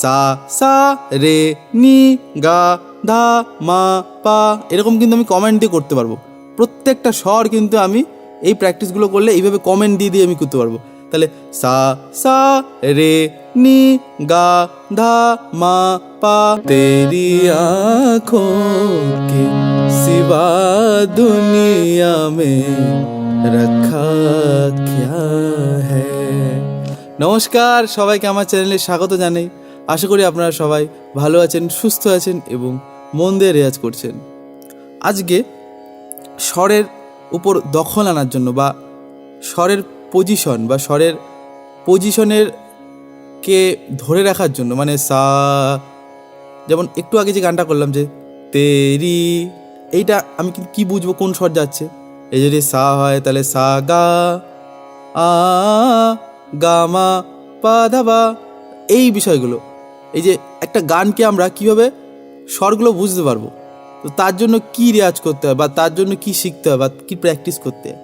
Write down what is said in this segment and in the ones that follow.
সা সা রে নি গা ধা মা পা এরকম কিন্তু আমি কমেন্ট দিয়ে করতে পারবো প্রত্যেকটা স্বর কিন্তু আমি এই প্র্যাকটিসগুলো করলে এইভাবে কমেন্ট দিয়ে দিয়ে আমি করতে পারবো তাহলে সা সা রে নি গা ধা মা পা তেরি आँखों के सिवा दुनिया में रखा क्या है নমস্কার সবাইকে আমার চ্যানেলে স্বাগত জানাই আশা করি আপনারা সবাই ভালো আছেন, সুস্থ আছেন এবং মন দিয়ে রেয়াজ করছেন। আজকে স্বরের উপর দখল আনার জন্য বা স্বরের পজিশন বা স্বরের পজিশনের কে ধরে রাখার জন্য মানে সা, যেমন একটু আগে যে গানটা করলাম যে তেরি, এইটা আমি কিন্তু কী বুঝব, কোন স্বর যাচ্ছে? এই যদি সা হয় তাহলে সা, গা, আ, গা, মা, পা, ধা, বা, এই বিষয়গুলো। এই যে একটা গানকে আমরা কীভাবে স্বরগুলো বুঝতে পারব? তো তার জন্য কি রেয়াজ করতে হয় বা তার জন্য কি শিখতে হয় বা কী প্র্যাকটিস করতে হয়?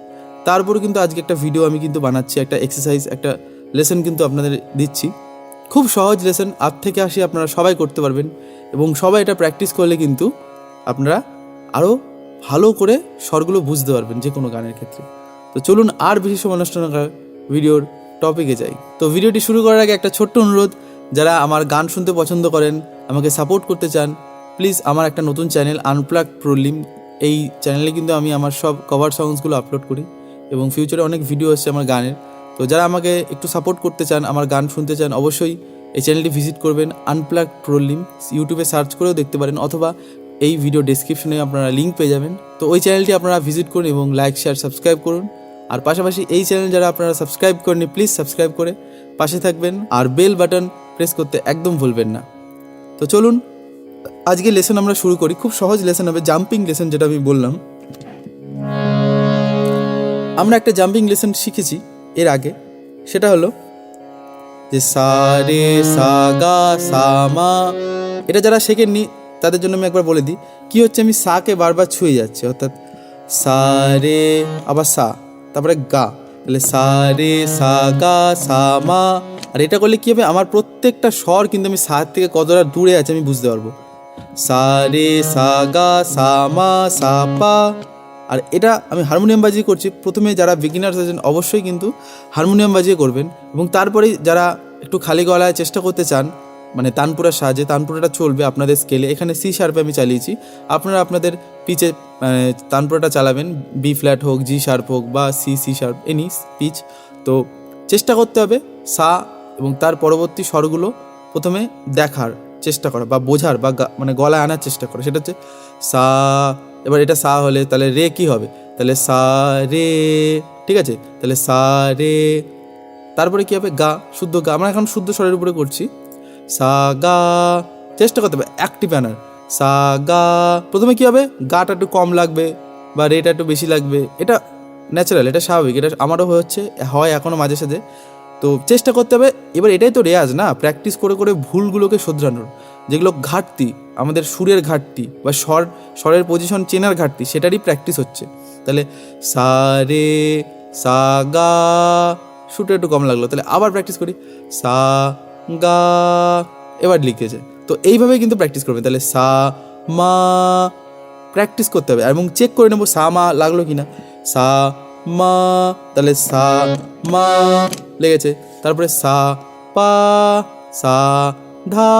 তারপরে কিন্তু আজকে একটা ভিডিও আমি কিন্তু বানাচ্ছি, একটা এক্সারসাইজ একটা লেসন কিন্তু আপনাদের দিচ্ছি। খুব সহজ লেসন আপ থেকে আসি আপনারা সবাই করতে পারবেন এবং সবাই এটা প্র্যাকটিস করলে কিন্তু আপনারা আরও ভালো করে স্বরগুলো বুঝতে পারবেন যে কোনো গানের ক্ষেত্রে। তো চলুন আর বেশি সময় নষ্ট না ভিডিওর টপিকে যাই। তো ভিডিওটি শুরু করার আগে একটা ছোট্ট অনুরোধ যারা আমার গান শুনতে পছন্দ করেন, আমাকে সাপোর্ট করতে চান প্লিজ আমার একটা নতুন চ্যানেল আনপ্লাগ প্রলিম এই চ্যানেলে কিন্তু আমি আমার সব কভার সংসগুলো আপলোড করি এবং ফিউচারে অনেক ভিডিও আসছে আমার গানের। তো যারা আমাকে একটু সাপোর্ট করতে চান, আমার গান শুনতে চান, অবশ্যই এই চ্যানেলটি ভিজিট করবেন আনপ্লাগ প্রলিম ইউটিউবে সার্চ করেও দেখতে পারেন, অথবা এই ভিডিও ডেসক্রিপশনে আপনারা লিঙ্ক পেয়ে যাবেন। তো ওই চ্যানেলটি আপনারা ভিজিট করুন এবং লাইক শেয়ার সাবস্ক্রাইব করুন। আর পাশাপাশি এই চ্যানেল যারা আপনারা সাবস্ক্রাইব করেনি প্লিজ সাবস্ক্রাইব করে পাশে থাকবেন। আর বেল বাটন প্রেস করতে একদম ভুলবেন না। তো চলুন, আজকে লেসন আমরা শুরু করি। খুব সহজ লেসন হবে জাম্পিং লেসন যেটা আমি বললাম। আমরা একটা জাম্পিং লেসন শিখেছি এর আগে। সেটা হলো যে সা, রে, সা, গা, সা, মা। এটা যারা শেখেননি, তাদের জন্য আমি একবার বলে দিই। কি হচ্ছে, আমি সাকে বারবার ছুঁয়ে যাচ্ছি। অর্থাৎ সা, রে, আবার সা, তারপরে গা। তাহলে সা, রে, সা, গা, সা, মা। আর এটা করলে কী হবে? আমার প্রত্যেকটা স্বর কিন্তু আমি সা থেকে কতটা দূরে আছে, আমি বুঝতে পারব। সা, রে, সা, গা, সা, মা, সা, পা। আর এটা আমি হারমোনিয়াম বাজিয়ে করছি। প্রথমে যারা বিগিনার্স আছেন, অবশ্যই কিন্তু হারমোনিয়াম বাজিয়ে করবেন। এবং তারপরেই যারা একটু খালি গলায় চেষ্টা করতে চান মানে তানপুরার সাহায্যে, তানপুরাটা চলবে আপনাদের স্কেলে এখানে সি শার্পে আমি চালিয়েছি। আপনারা আপনাদের পিচে মানে তানপুরাটা চালাবেন। বি ফ্ল্যাট হোক জি শার্প হোক বা C C sharp any pitch তো চেষ্টা করতে হবে। সা এবং তার পরবর্তী স্বরগুলো প্রথমে দেখার চেষ্টা করা বা বোঝার বা মানে গলায় আনার চেষ্টা করা। সেটা হচ্ছে সা, এবার এটা সা হলে তাহলে রে কি হবে? তাহলে সা, রে, ঠিক আছে? তাহলে সা, রে, তারপরে কি হবে? গা, শুদ্ধ গা। আমরা এখন শুদ্ধ স্বরের উপরে করছি। সা, গা, চেষ্টা করতে হবে অ্যাক্টিভ আনার। সা, গা, প্রথমে কি হবে? গাটা একটু কম লাগবে বা রেটা একটু বেশি লাগবে। এটা ন্যাচারাল এটা স্বাভাবিক। এটা আমারও হচ্ছে, হয় এখনও মাঝে সাঝে। তো চেষ্টা করতে হবে। এবার এটাই তো রেয়াজ না? প্র্যাকটিস করে করে ভুলগুলোকে শোধরানোর। যেগুলো ঘাটতি, আমাদের সুরের ঘাটতি বা স্বর, স্বরের পজিশন চেনার ঘাটতি, সেটারই প্র্যাকটিস হচ্ছে। তাহলে সা, রে, সা, গা, সুরটা একটু কম লাগল। তাহলে আবার প্র্যাকটিস করি। সা, গা, এবার লিখেছে তো এইভাবে কিন্তু প্র্যাকটিস করবে। তাহলে সা, মা প্র্যাকটিস করতে হবে। এবং চেক করে নেব সা, মা লাগল কি না সা, মা, তাহলে সা, মা লেগেছে। তারপরে সা, পা, সা, ধা,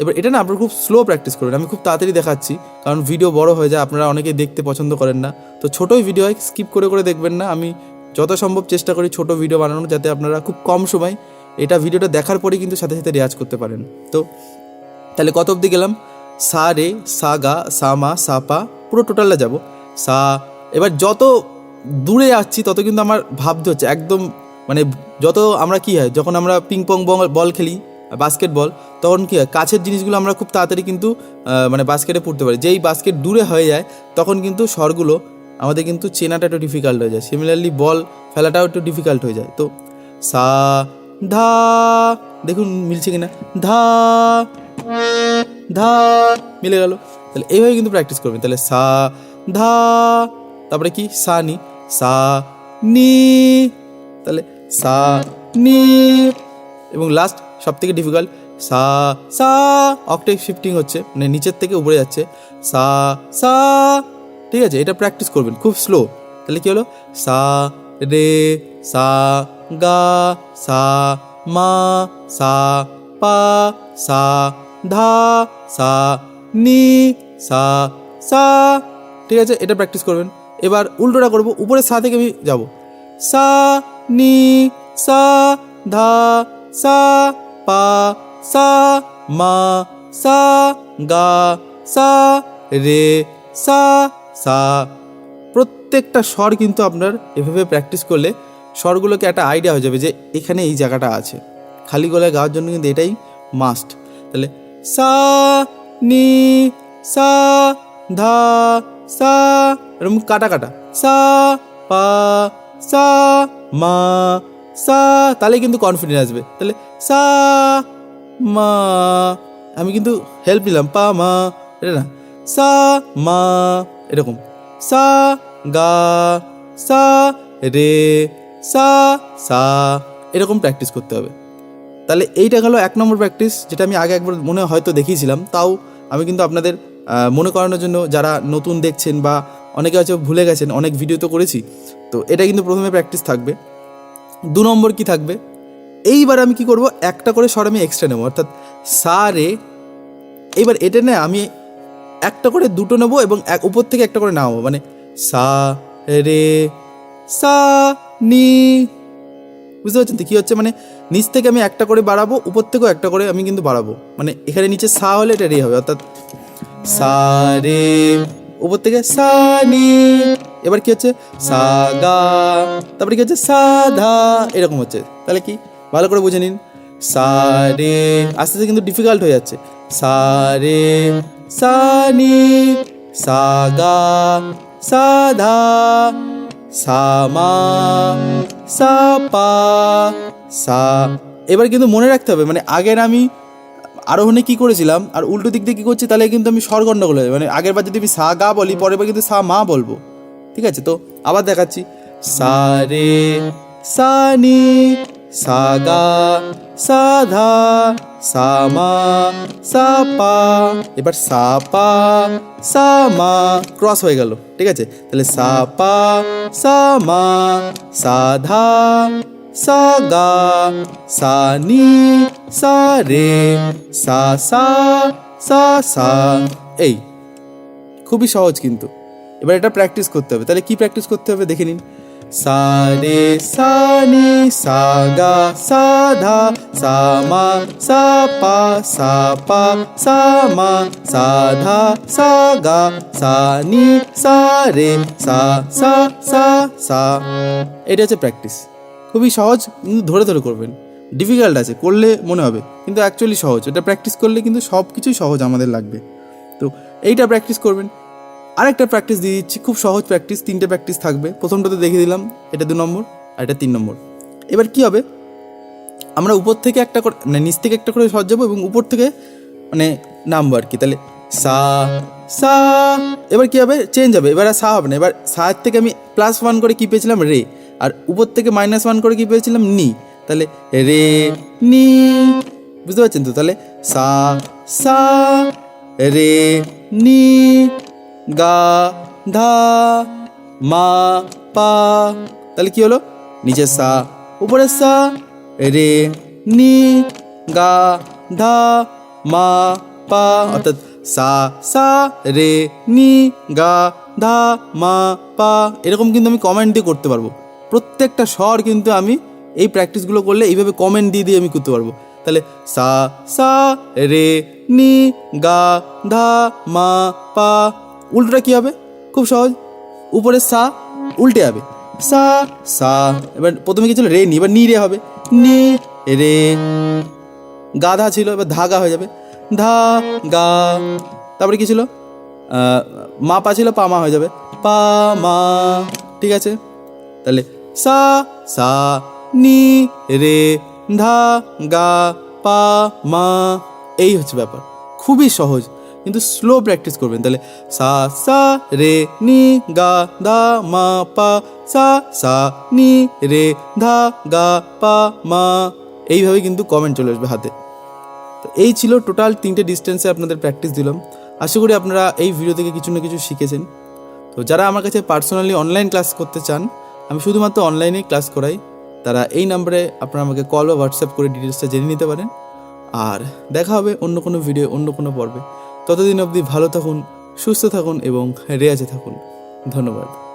এবার এটা না আপনারা খুব স্লো প্র্যাকটিস করবেন আমি খুব তাড়াতাড়ি দেখাচ্ছি, কারণ ভিডিও বড় হয়ে যায়, আপনারা অনেকেই দেখতে পছন্দ করেন না। তো ছোটোই ভিডিও হয় স্কিপ করে করে দেখবেন না। আমি যত সম্ভব চেষ্টা করি ছোট ভিডিও বানানোর, যাতে আপনারা খুব কম সময় এটা ভিডিওটা দেখার পরেই কিন্তু সাথে সাথে রেয়াজ করতে পারেন। তো তাহলে কত অবধি গেলাম? সা, রে, সা, গা, সা, মা, সা, পা, পুরো টোটালটা যাব। সা, এবার যত দূরে যাচ্ছি, তত কিন্তু আমার ভাবতে হচ্ছে, একদম মানে যত আমরা কি হয়, যখন আমরা পিং পং বল খেলি বাস্কেট বল তখন কী হয়, কাছের জিনিসগুলো আমরা খুব তাড়াতাড়ি কিন্তু মানে বাস্কেটে পড়তে পারি। যেই বাস্কেট দূরে হয়ে যায়, তখন কিন্তু স্বরগুলো আমাদের কিন্তু চেনাটা একটু ডিফিকাল্ট হয়ে যায়। সিমিলারলি বল ফেলাটাও একটু ডিফিকাল্ট হয়ে যায়। তো, সা, ধা, দেখুন মিলছে কিনা? ধা ধা, মিলে গেল। তাহলে এইভাবে কিন্তু প্র্যাকটিস করবেন। তাহলে সা, ধা, তারপরে কি? সা, নি সা, নি, তাহলে সা নি এবং লাস্ট সব থেকে ডিফিকাল্ট সা সা অক্টেভ শিফটিং হচ্ছে মানে নিচের থেকে উপরে যাচ্ছে, সা সা, ঠিক আছে, এটা প্র্যাকটিস করবেন, খুব স্লো তাহলে কি হলো? সা, রে, সা, গা, সা, মা, সা, পা, সা, ধা, সা, নি, সা সা, ঠিক আছে, এটা প্র্যাকটিস করবেন, এবার উল্টোটা করব, উপরে সা থেকে আমি যাব, সা নি, সা, ধা, সা, পা, সা, মা, সা, গা, সা, রে, সা সা। প্রত্যেকটা স্বর কিন্তু আপনার এভাবে প্র্যাকটিস করলে স্বরগুলোকে একটা আইডিয়া হয়ে যাবে যে এখানে এই জায়গাটা আছে। খালি গলায় গাওয়ার জন্য কিন্তু এটাই মাস্ট তাহলে সা, নি, সা, ধা, সা, এরকম কাটা কাটা। সা, পা সা, মা, সা, তাহলে কিন্তু কনফিডেন্স আসবে। তাহলে সা, মা, আমি কিন্তু হেল্প নিলাম, পা, মা, এটা না, সা, মা, এরকম, সা, গা, সা, রে, সা সা, এরকম প্র্যাকটিস করতে হবে। তাহলে এইটা গেল এক নম্বর প্র্যাকটিস যেটা আমি আগে একবার মনে হয়তো দেখিয়েছিলাম, তাও আমি কিন্তু আপনাদের মনে করানোর জন্য যারা নতুন দেখছেন বা অনেকে হয়তো ভুলে গেছেন, অনেক ভিডিও তো করেছি। তো এটা কিন্তু প্রথমে প্র্যাকটিস থাকবে। দু নম্বর কি থাকবে? এইবার আমি কি করব? একটা করে স্বর আমি এক্সট্রা নেব। অর্থাৎ সা রে এইবার এটা না আমি একটা করে দুটো নেব এবং এক উপর থেকে একটা করে নামাবো। মানে সা রে সা নি। বুঝতে পারছেন তো কী হচ্ছে? মানে নিচ থেকে আমি একটা করে বাড়াবো, উপর থেকেও একটা করে আমি কিন্তু বাড়াবো। মানে এখানে নিচে সা হলে এটা রে হবে। অর্থাৎ সা রে উপর থেকে সা নি এবার কি হচ্ছে? সা গা তারপরে কি হচ্ছে? সা ধা এরকম হচ্ছে। তাহলে কি? ভালো করে বুঝে নিন। সা রে আস্তে আস্তে কিন্তু ডিফিকাল্ট হয়ে যাচ্ছে। সা রে সা নি সা গা সা মা সা পা সা। এবার কিন্তু মনে রাখতে হবে মানে আগের আমি আরোহণে কি করেছিলাম? আর উল্টো দিক দিয়ে কি করছি? তাহলে কিন্তু আমি স্বর গন্ডগোল হয়ে। মানে আগের বার যদি আমি সা গা বলি, পরের বার কিন্তু সা মা বলব। ঠিক আছে? তো আবার দেখাচ্ছি। সা রে, সা নি, সা গা, সা ধা, সা মা, সা পা। এবার সা পা, সা মা ক্রস হয়ে গেল। ঠিক আছে? তাহলে সা পা, সা মা, সা ধা সা গা সা, নি, সা, রে, সা সা সা সা। এই, খুবই সহজ কিন্তু। এবার এটা প্র্যাকটিস করতে হবে। তাহলে কি প্র্যাকটিস করতে হবে দেখে নিন। সা, রে, সা, নি সা গা সা, ধা, সা, মা, সা, পা সা পা, সা, মা, সা, ধা, সা, গা, সা, নি, সা, রে, সা সা সা সা। এটা হচ্ছে প্র্যাকটিস খুবই সহজ, কিন্তু ধরে ধরে করবেন। ডিফিকাল্ট আছে, করলে মনে হবে, কিন্তু অ্যাকচুয়ালি সহজ। এটা প্র্যাকটিস করলে কিন্তু সব কিছুই সহজ আমাদের লাগবে। তো এইটা প্র্যাকটিস করবেন। আরেকটা প্র্যাকটিস দিয়ে দিচ্ছি, খুব সহজ প্র্যাকটিস তিনটে প্র্যাকটিস থাকবে। প্রথমটাতে দেখে দিলাম, এটা দু নম্বর, আর এটা তিন নম্বর। এবার কি হবে? আমরা উপর থেকে একটা করে মানে নিচ থেকে একটা করে সহজ যাব এবং উপর থেকে মানে নামবো আর কি। তাহলে সা সা, এবার কি হবে? চেঞ্জ হবে। এবার আর সা হবে না। এবার সার থেকে আমি প্লাস ওয়ান করে কি পেয়েছিলাম? রে। আর উপর থেকে মাইনাস ওয়ান করে কি পেয়েছিলাম? নি। তাহলে রে, নি। বুঝতে পারছেন তো? তাহলে সা সা, রে, নি, গা, ধা, মা, পা। তাহলে কি হলো? নিচে সা, উপরে সা, রে, নি, গা, ধা, মা, পা। অর্থাৎ সা সা, রে, নি, গা, ধা, মা, পা। এরকম কিন্তু আমি কমেন্ট দিয়ে করতে পারব। প্রত্যেকটা স্বর কিন্তু আমি এই প্র্যাকটিসগুলো করলে এইভাবে কমেন্ট দিয়ে দিয়ে আমি করতে পারব। তাহলে সা সা, রে, নি, গা, ধা, মা, পা, উল্টোটা কী হবে? খুব সহজ। উপরে সা, উল্টে যাবে সা সা, এবার প্রথমে কি ছিল? রে, নি, এবার নি, রে হবে। নি, রে গাধা ছিল, এবার ধাগা হয়ে যাবে। ধা, গা, তারপরে কি ছিল? মা, পা ছিল, পা, মা হয়ে যাবে। পা, মা, ঠিক আছে? তাহলে সা সা, নি, রে, ধা, গা, পা, মা, এই হচ্ছে ব্যাপার। খুবই সহজ, কিন্তু স্লো প্র্যাকটিস করবেন। তাহলে সা সা, রে, নি, গা, ধা, মা, পা, সা সা, নি, রে, ধা, গা, পা, মা, এইভাবে কিন্তু কমেন্ট চলে আসবে হাতে। তো এই ছিল টোটাল তিনটে ডিস্টেন্সে আপনাদের প্র্যাকটিস দিলাম। আশা করি আপনারা এই ভিডিও থেকে কিছু না কিছু শিখেছেন। তো যারা আমার কাছে পার্সোনালি অনলাইন ক্লাস করতে চান আমি শুধুমাত্র অনলাইনেই ক্লাস করাই। তারা এই নাম্বারে আপনারা আমাকে কল বা হোয়াটসঅ্যাপ করে ডিটেলসটা জেনে নিতে পারেন। আর দেখা হবে অন্য কোনো ভিডিও অন্য কোনো পর্বে। ততদিন অবধি ভালো থাকুন, সুস্থ থাকুন এবং রেয়াজে থাকুন। ধন্যবাদ।